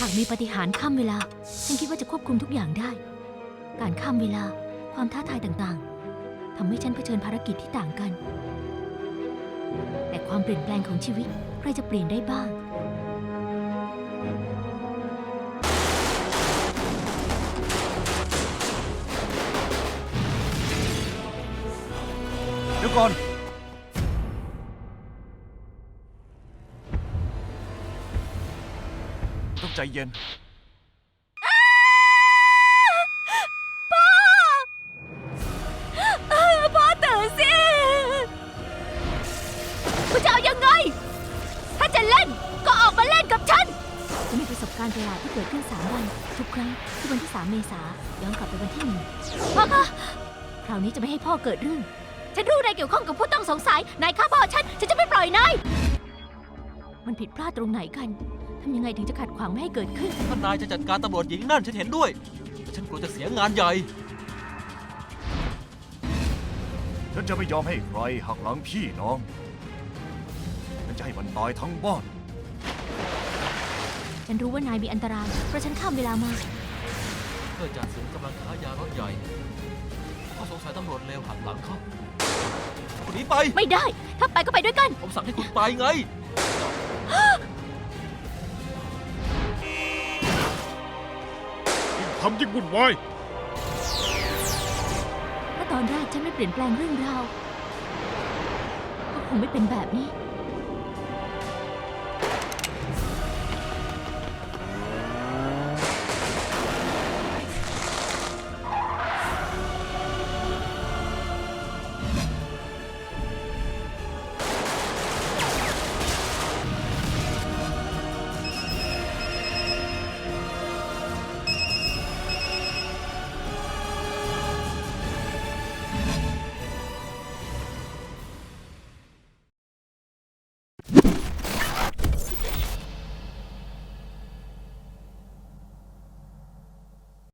หากมีปฏิหารข้ามเวลา ฉันคิดว่าจะควบคุมทุกอย่างได้ การข้ามเวลา ความท้าทายต่างๆทำให้ฉันเผชิญภารกิจที่ต่างกัน แต่ความเปลี่ยนแปลงของชีวิตใครจะเปลี่ยนได้บ้าง เดี๋ยวก่อน ต้องใจเย็น พ่อตื่นสิคุณจะเอายังไง ถ้าจะเล่นก็ออกมาเล่นกับฉัน จะมีประสบการณ์ประหลาดที่เกิดขึ้น 3 วัน ทุกครั้งที่วันที่ 3 เมษาย้อนกลับไปวันที่หนึ่งพ่อคะคราวนี้จะไม่ให้พ่อเกิดเรื่อง ฉันรู้นายเกี่ยวข้องกับผู้ต้องสงสัย นายฆ่าพ่อฉัน ฉันจะไม่ปล่อยนาย มันผิดพลาดตรงไหนกัน ทำยังไงถึงจะขัดขวางไม่ให้เกิดขึ้นถ้านายจะจัดการตำรวจหญิงนั่นฉันเห็นด้วยแต่ฉันกลัวจะเสียงานใหญ่ ฉันจะไม่ยอมให้ใครหักหลังพี่น้อง ฉันจะให้มันตายทั้งบ้าน ฉันรู้ว่านายมีอันตราย เพราะฉันข้ามเวลามา เพื่อจ่าสิงห์กำลังค้ายารถใหญ่เขาสงสัยตำรวจเลวหักหลังเขาคุณหนีไป ไม่ได้ ถ้าไปก็ไปด้วยกัน ผมสั่งให้คุณไปไงทำยิ่งวุ่นวายถ้าตอนแรกฉันไม่เปลี่ยนแปลงเรื่องราวก็คงไม่เป็นแบบนี้ you